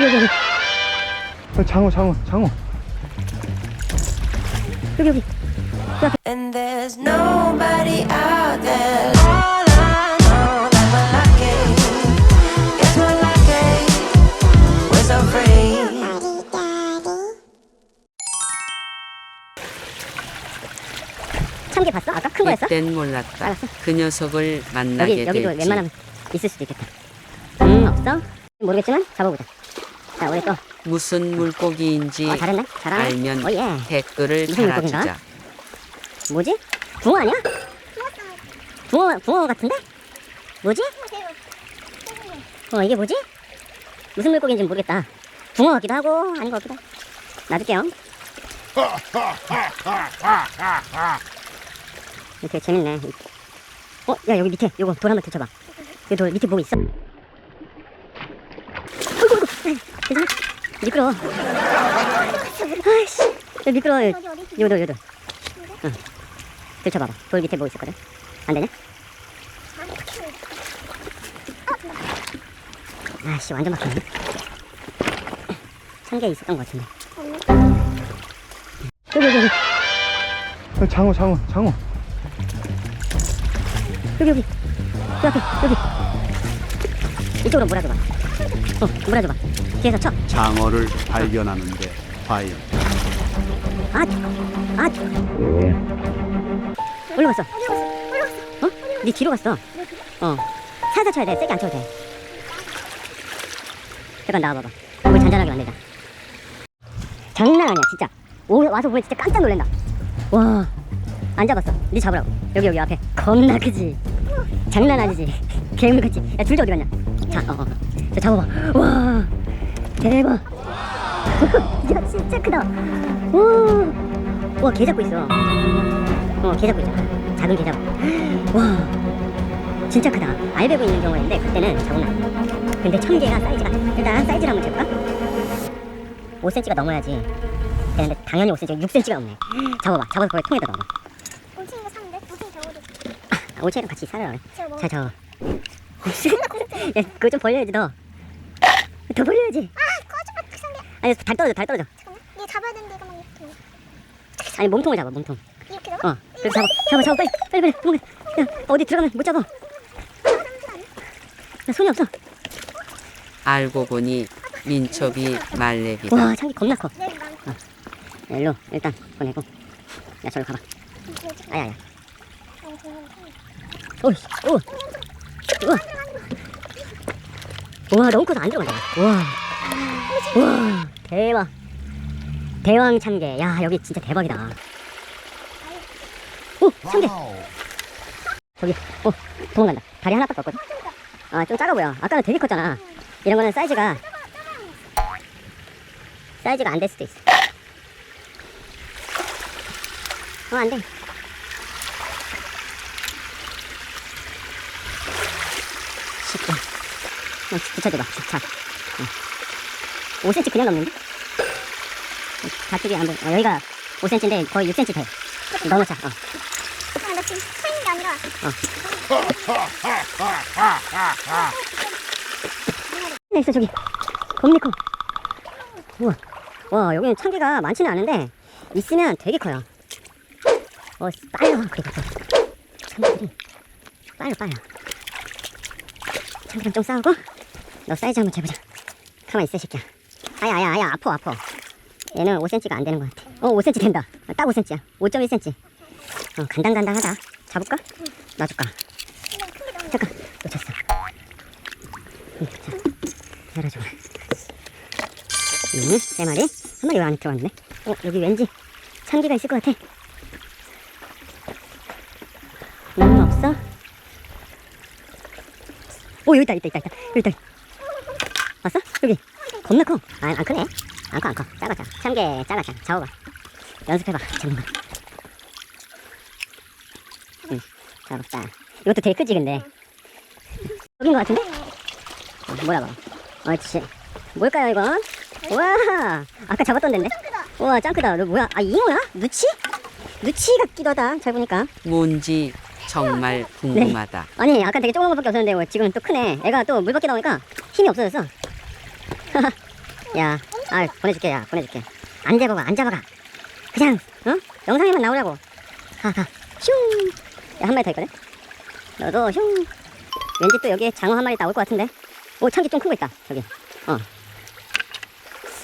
여기 여기 어, 장어 장어 장어 여기 여기 And there's nobody out there. All I know that we're lucky. Yes, we're lucky. We're so free. 참개 봤어? 아까 큰 거였어? 이땐 몰랐다. 알았어. 그 녀석을 만나게 여기 여기도 될지. 웬만하면 있을 수도 있겠다 음 없어? 모르겠지만 잡아보자 자 우리 또 무슨 물고기인지 어, 잘했네 잘하네 알면 어 예 댓글을 무슨 물고기인가? 달아주자. 뭐지? 붕어 아니야? 붕어 붕어 같은데? 뭐지? 어 이게 뭐지? 무슨 물고기인지 모르겠다 붕어 같기도 하고 아닌 것 같기도 하고 놔둘게요 이거 되게 재밌네 어? 야 여기 밑에 요거 돌 한번 들쳐봐 여기 돌 밑에 뭐 있어? 어이구 어이구 괜찮아? 미끄러워. 아이씨. 야, 미끄러워. 요도 요도 응. 들쳐봐봐. 돌 밑에 뭐 있었거든? 안 되냐? 아씨 완전 막히네. 천개 있었던 것 같은데. 여기 여기 여기. 어, 장어 장어 장어. 여기 여기. 그 앞에 여기. 이쪽으로 몰아줘봐. 어 몰아줘봐 뒤에서 쳐. 장어를 발견하는데 과연. 아! 아! 올라갔어? 어? 네 뒤로 갔어. 어. 살살 쳐야 돼. 세게 안 쳐도 돼. 잠깐 나와봐봐. 물 잔잔하게 만들자. 장난 아니야 진짜. 오, 와서 보면 진짜 깜짝 놀란다. 와. 안 잡았어. 네 잡으라고. 여기 여기 앞에. 겁나 크지? 장난 아니지? 괴물같이 야둘 다 어디 갔냐? 자 어어. 저 잡아봐. 와 대박. 야 진짜 크다. 와와개 잡고 있어. 어개 잡고 있잖아 작은 개 잡고 와. 진짜 크다. 알배고 있는 경우가 있는데 그때는 장난 근데 천 개가 사이즈가 일단 사이즈를 한번 재볼까? 5cm가 넘어야지. 되는데 당연히 5cm 6cm가 넘네. 잡아봐. 잡아서 거기 통에다 넣어봐. 올챙이가 샀는데 올챙이 저거도 아, 올챙이랑 같이 먹어. 자 잡아. 야 그거 좀 벌려야지 너더 벌려야지. 아 아니 달 떨어져 달 떨어져. 잠깐만. 얘 잡아야 되는데 이거 막 이렇게 아니 몸통을 잡아 몸통. 이렇게 잡아? 어 그렇게 잡아 잡아 잡아. 빨리 빨리 빨리. 도망가 야 어디 들어가면 못 잡아. 나 손이 없어. 알고 보니 민첩이 말레비다. 와 창기 겁나 커. 내 난. 야, 일로 일단 보내고. 야 저리 가봐. 아야야. 오이 오 우와. 우와 너무 커서 안 들어간다 우와. 우와 대박. 대왕 참개. 야 여기 진짜 대박이다. 오 참개. 저기 어 도망간다. 다리 하나밖에 없거든. 아좀 작아 보여. 아까는 되게 컸잖아. 이런 거는 사이즈가 사이즈가 안 될 수도 있어. 어 안돼. 쉽게 어, 붙여줘봐 자 어. 5cm 그냥 넘는데? 가축이 한번 어, 여기가 5cm인데 거의 6cm 돼. 넣어놓자 어. 아, 나 네, 있어 저기. 겁니 커 우와. 와 여기는 참개가 많지는 않은데 있으면 되게 커요. 어 빨려 그리고 또. 참개들이. 빨려 빨려 참개랑 좀 싸우고 너 사이즈 한번 재보자. 가만히 있어 이 새끼야 아야 아야 아야 아파 아파 얘는 5cm가 안 되는 것 같아 어 5cm 된다 아, 딱 5cm야 5.1cm 어 간당간당하다 잡을까? 놔줄까? 잠깐 놓쳤어 응, 자, 열어줘. 음, 세 마리. 한 마리 왜 안에 들어갔네? 어, 여기 왠지 참기가 있을 것 같아. 음, 없어? 오, 여기 있다, 있다, 있다, 있다. 여기 있다. 왔어? 여기. 겁나 커. 아, 안 크네. 안 커, 안 커. 작아, 작아. 참게, 작아, 작아. 잡아봐. 연습해봐. 잡는 거. 응, 잡았다. 이것도 되게 크지, 근데. 여긴 것 같은데? 어, 뭐야 봐. 옳지. 뭘까요 이건? 우와 아까 잡았던 데인데? 우와 짱 크다. 너 뭐야? 아 잉어야? 누치? 누치 같기도 하다. 잘 보니까. 뭔지 정말 네. 궁금하다. 아니 아까 되게 조그만 것밖에 없었는데 뭐 지금 또 크네. 애가 또 물 밖에 나오니까 힘이 없어졌어. 야, 아 보내줄게, 야 보내줄게. 안 잡아가, 안 잡아가. 그냥, 어? 영상에만 나오라고. 가, 가. 슝. 야, 한 마리 더 있거든. 너도 슝. 왠지 또 여기에 장어 한 마리 나올 것 같은데. 오, 참기 좀 크고 있다. 저기. 어.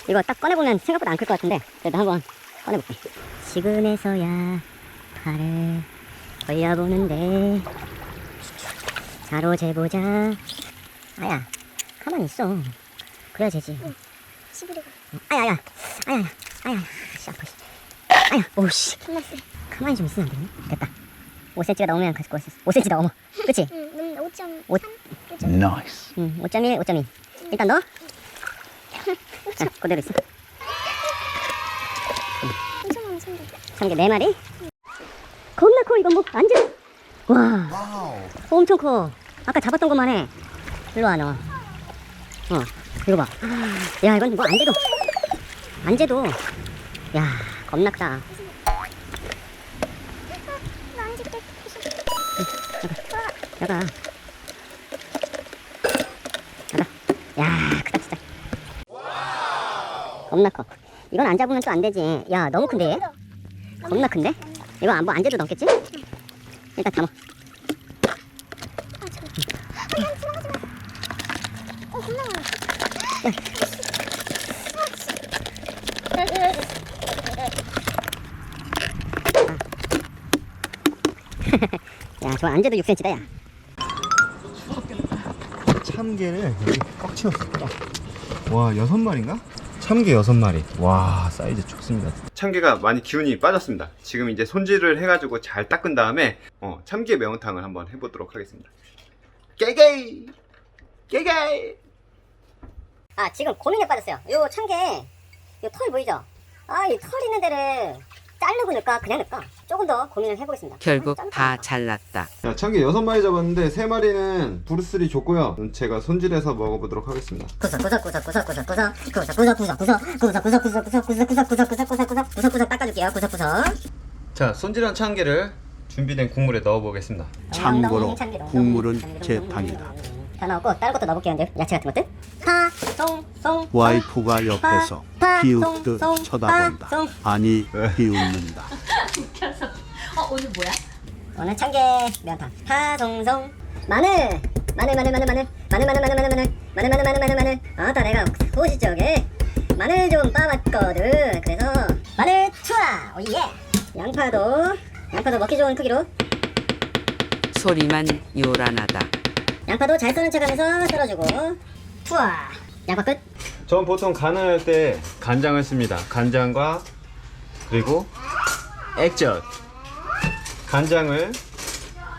이거 딱 꺼내보면 생각보다 안 클 것 같은데. 그래도 한번 꺼내볼게. 지금에서야 팔을 벌려보는데. 자로 재보자. 아야, 가만히 있어. 그래야 되지. 시부리가 아야야, 아야야, 아야야, 씨 아파. 씨. 아야, 오씨. 끝났어. 가만히 좀 있으면 안 되니? 됐다. 5cm가 넘으면 가질 거였어. 5cm 넘어. 그치? 응, 넌 5.3. 옷. 5.3. 나이스. 응, 5.1, 5.2. 일단 넣어. 자, 그대로 있어. 엄청 많은 손들. 참게 네 마리. 겁나 커, 이건 뭐, 완전. 와. 엄청 커. 아까 잡았던 것만 해. 일로 와, 너. 어, 이거 봐. 야, 이건 뭐, 안 재도. 안 재도. 야, 겁나 크다. 야가. 야가. 야, 크다, 진짜. 겁나 커. 이건 안 잡으면 또 안 되지. 야, 너무 큰데? 얘? 겁나 큰데? 이거 안, 뭐, 안 재도 넘겠지? 일단 담아. 아, 저. 그냥 지나가지 마. 어, 겁나 많아. 야, 저 안재도 6cm다, 야. 참게를 여기 꽉. 딱. 와 여섯 마리인가? 참게 여섯 마리. 와 사이즈 좋습니다. 참게가 많이 기운이 빠졌습니다. 지금 이제 손질을 해가지고 잘 닦은 다음에 어, 참게 매운탕을 한번 해보도록 하겠습니다. 깨게! 깨게! 아 지금 고민에 빠졌어요 요 참깨 요털 보이죠? 아 이 털 있는 데를 자르고 넣을까 그냥 넣을까 조금 더 고민을 해보겠습니다 결국 다 잘랐다. 자, 참기 6마리 잡았는데 3마리는 브루스리 줬고요. 제가 손질해서 먹어보도록 하겠습니다. 구석구석 닦아줄게요. 구석구석. 자, 손질한 참게를 준비된 국물에 넣어보겠습니다. 참고로 국물은 제 판이다. 다 넣었고 다른 것도 넣어볼게요 이제. 야채 같은 것들. 파, 송, 송 와이프가 옆에서 파, 비웃듯 송, 송, 쳐다본다. 파, 송. 아니 비웃는다. 오늘 참게 면탕 파송송. 마늘. 마늘 마늘 마늘 마늘. 마늘 마늘 마늘 마늘 마늘 마늘 마늘 마늘 마늘. 마늘 아따 내가 소시 쪽에 마늘 좀 빠왔거든. 그래서 마늘 투하. 오예. 양파도 양파도 먹기 좋은 크기로. 소리만 요란하다. 양파도 잘 써는 척하면서 썰어주고 투하 양파 끝 전 보통 간을 할 때 간장을 씁니다. 간장과 그리고 액젓. 간장을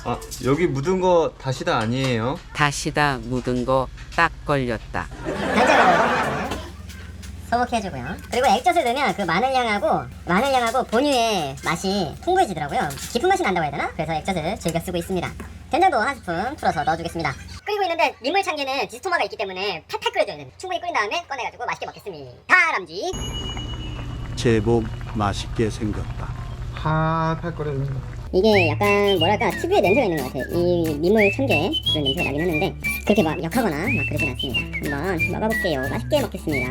아 여기 묻은 거 다시다 아니에요. 다시다 묻은 거 딱 걸렸다. 간장을 소복해 해주고요 그리고 액젓을 넣으면 그 마늘 향하고 마늘 향하고 본유의 맛이 풍부해지더라고요 깊은 맛이 난다고 해야 되나? 그래서 액젓을 즐겨 쓰고 있습니다 된장도 한 스푼 풀어서 넣어주겠습니다. 끓이고 있는데 민물 참기는 디스토마가 있기 때문에 팔팔 끓여줘야 됩니다. 충분히 끓인 다음에 꺼내가지고 맛있게 먹겠습니다. 다람쥐. 제법 맛있게 생겼다. 팔팔 끓여줍니다. 이게 약간 뭐랄까 특유의 냄새가 있는 것 같아요. 이 민물 참게 그런 냄새가 나긴 하는데 그렇게 막 역하거나 막 그러진 않습니다. 한번 먹어볼게요. 맛있게 먹겠습니다